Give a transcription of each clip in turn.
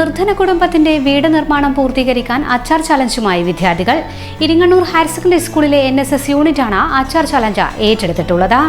നിർധന കുടുംബത്തിന്റെ വീട് നിർമ്മാണം പൂർത്തീകരിക്കാൻ അച്ചാർ ചലഞ്ചുമായി വിദ്യാർത്ഥികൾ. ഇരിങ്ങണ്ണൂർ ഹയർ സെക്കൻഡറി സ്കൂളിലെ എൻ എസ് എസ് യൂണിറ്റാണ് അച്ചാർ ചലഞ്ച് ഏറ്റെടുത്തിട്ടുള്ളത്.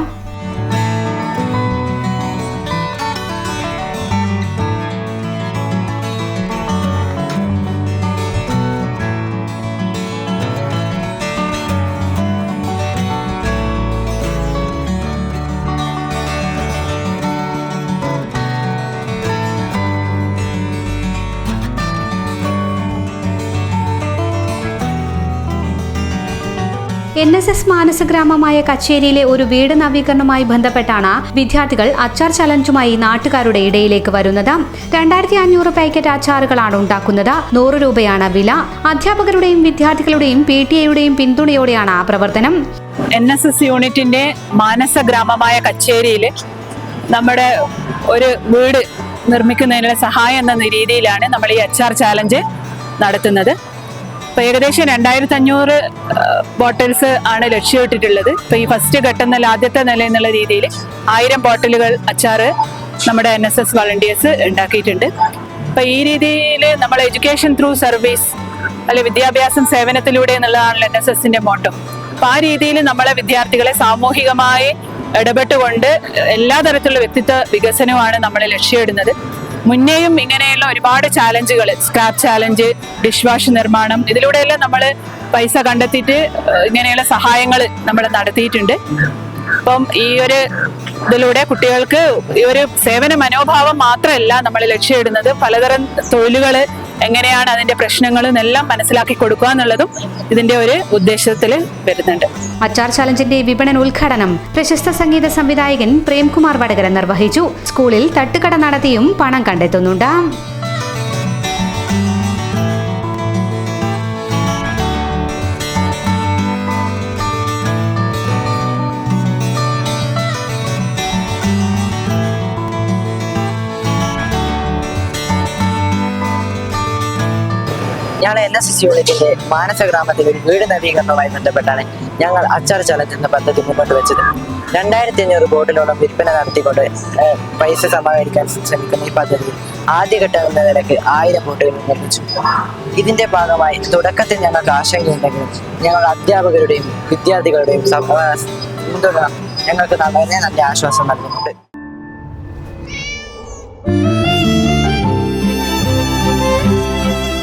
എൻ എസ് എസ് മാനസ ഗ്രാമമായ കച്ചേരിയിലെ ഒരു വീട് നവീകരണവുമായി ബന്ധപ്പെട്ടാണ് വിദ്യാർത്ഥികൾ അച്ചാർ ചലഞ്ചുമായി നാട്ടുകാരുടെ ഇടയിലേക്ക് വരുന്നത്. രണ്ടായിരത്തി അഞ്ഞൂറ് പാക്കറ്റ് അച്ചാറുകളാണ് ഉണ്ടാക്കുന്നത്. നൂറ് രൂപയാണ് വില. അധ്യാപകരുടെയും വിദ്യാർത്ഥികളുടെയും പി ടി എയുടെയും പിന്തുണയോടെയാണ് പ്രവർത്തനം. എൻ എസ് എസ് യൂണിറ്റിന്റെ മാനസ ഗ്രാമമായ കച്ചേരിയിൽ നമ്മുടെ ഒരു വീട് നിർമ്മിക്കുന്നതിനുള്ള സഹായം എന്ന രീതിയിലാണ് നമ്മൾ ഈ അച്ചാർ ചാലഞ്ച് നടത്തുന്നത്. ഇപ്പൊ ഏകദേശം രണ്ടായിരത്തി അഞ്ഞൂറ് ബോട്ടിൽസ് ആണ് ലക്ഷ്യമിട്ടിട്ടുള്ളത്. ഇപ്പൊ ഈ ഫസ്റ്റ് ഘട്ടം എന്നുള്ള ആദ്യത്തെ നില എന്നുള്ള രീതിയിൽ ആയിരം ബോട്ടിലുകൾ അച്ചാറ് നമ്മുടെ എൻ എസ് എസ് വളണ്ടിയേഴ്സ് ഉണ്ടാക്കിയിട്ടുണ്ട്. അപ്പൊ ഈ രീതിയിൽ നമ്മൾ എഡ്യൂക്കേഷൻ ത്രൂ സർവീസ് അല്ലെ വിദ്യാഭ്യാസം സേവനത്തിലൂടെ എന്നുള്ളതാണല്ലോ എൻ എസ് എസിന്റെ മോട്ടോ അപ്പൊ ആ രീതിയിൽ നമ്മളെ വിദ്യാർത്ഥികളെ സാമൂഹികമായി ഇടപെട്ടുകൊണ്ട് എല്ലാ തരത്തിലുള്ള വ്യക്തിത്വ വികസനമാണ് നമ്മൾ ലക്ഷ്യമിടുന്നത്. മുന്നേയും ഇങ്ങനെയുള്ള ഒരുപാട് ചാലഞ്ചുകൾ സ്ക്രാപ്പ് ചാലഞ്ച് ഡിഷ് വാഷ് നിർമ്മാണം ഇതിലൂടെയെല്ലാം നമ്മൾ പൈസ കണ്ടെത്തിയിട്ട് ഇങ്ങനെയുള്ള സഹായങ്ങൾ നമ്മൾ നടത്തിയിട്ടുണ്ട്. അപ്പം ഈ ഒരു ഇതിലൂടെ കുട്ടികൾക്ക് ഈ ഒരു സേവന മനോഭാവം മാത്രമല്ല നമ്മൾ ലക്ഷ്യമിടുന്നത്. പലതരം തൊഴിലുകൾ എങ്ങനെയാണ് അതിന്റെ പ്രശ്നങ്ങളും എല്ലാം മനസ്സിലാക്കി കൊടുക്കുക എന്നുള്ളതും ഇതിന്റെ ഒരു ഉദ്ദേശത്തിൽ വരുന്നുണ്ട്. അച്ചാർ ചലഞ്ചിന്റെ വിപണന ഉദ്ഘാടനം പ്രശസ്ത സംഗീത സംവിധായകൻ പ്രേംകുമാർ വടകര നിർവഹിച്ചു. സ്കൂളിൽ തട്ടുകട നടത്തിയും പണം കണ്ടെത്തുന്നുണ്ട്. ഞങ്ങൾ എൻ എസ് എസ് യൂണിറ്റിന്റെ മാനസ ഗ്രാമത്തിൽ ഒരു വീട് നവീകരണവുമായി ബന്ധപ്പെട്ടാണ് ഞങ്ങൾ അച്ചാർ ചലഞ്ച് എന്ന പദ്ധതി മുന്നോട്ട് വെച്ചത് രണ്ടായിരത്തി അഞ്ഞൂറ് ബോട്ടിലോളം വിൽപ്പന നടത്തിക്കൊണ്ട് പൈസ സമാഹരിക്കാൻ ശ്രമിക്കുന്ന ഈ പദ്ധതി ആദ്യഘട്ടം എന്ന നിലയ്ക്ക് ആയിരം കോടികൾ നിർമ്മിച്ചു. ഇതിന്റെ ഭാഗമായി തുടക്കത്തിൽ ഞങ്ങൾക്ക് ആശങ്കയുണ്ടെങ്കിലും ഞങ്ങൾ അധ്യാപകരുടെയും വിദ്യാർത്ഥികളുടെയും പിന്തുണ ഞങ്ങൾക്ക് വളരെ നല്ല ആശ്വാസം നൽകുന്നുണ്ട്.